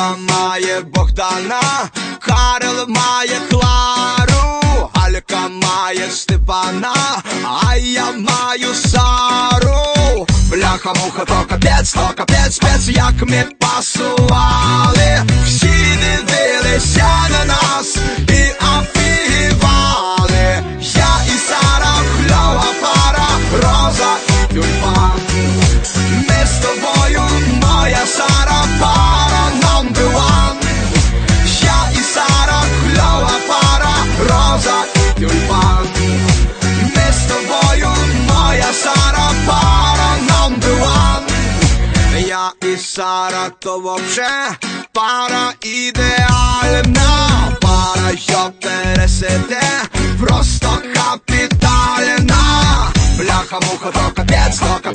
має Богдана, Карл має Клару, Алька має Степана, а я маю Сару. Бляха, муха, то капець, то капець, спец, як ми пасували. Всі Я і Сара, то вообще пара ідеальна, пара, що пересиде, просто капітальна. Бляха, муха, то капець, то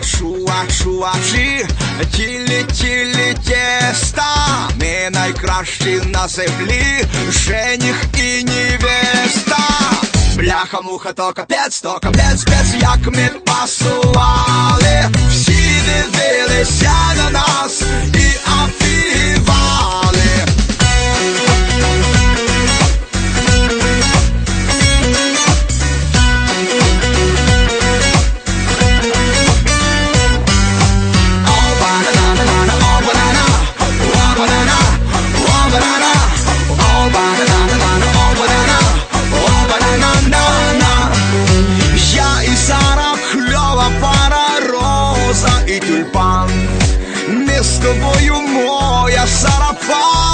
Чува, чува, чувачі, тілі, тілі тіста. Ми найкращі на землі, жених і невеста. Бляха, муха, то капець, то капець, спец, як ми пасували. Всі дивилися на нас s tobою moja szara fala.